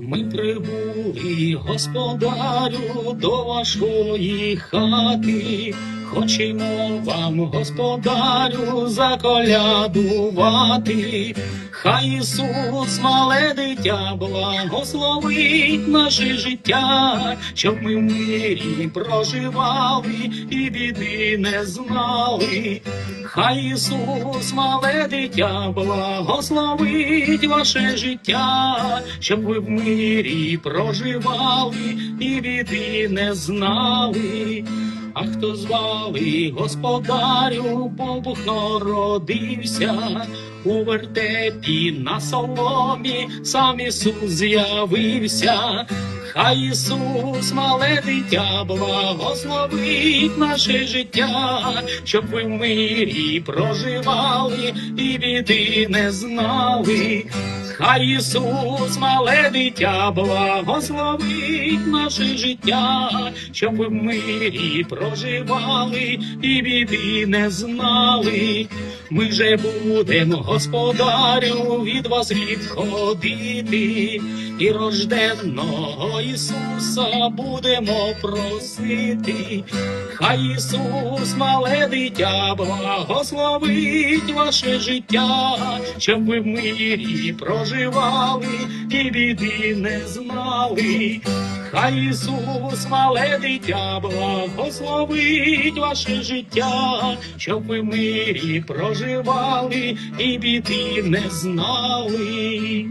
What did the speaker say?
Ми прибули, господарю, до вашої хати. Хочемо вам, господарю, заколядувати. Хай Ісус, мале дитя, благословить наше життя, щоб ми в мирі проживали і біди не знали. Хай Ісус, мале дитя, благословить ваше життя, щоб ви в мирі проживали і біди не знали. А хто звали господарю, Бог народився у вертепі на соломі, сам Ісус з'явився. Хай Ісус, мале дитя, благословить наше життя, щоб ви в мирі проживали і біди не знали. Хай Ісус, мале дитя, благословить наше життя, щоб ви в мирі проживали і біди не знали. Ми же будемо, господарю, від вас відходити, і рожденного Ісуса будемо просити. Хай Ісус, мале дитя, благословить ваше життя, щоб ви в мирі проживали і біди не знали. Хай Ісус, мале дитя, благословить ваше життя, щоб ви в мирі проживали і біди не знали.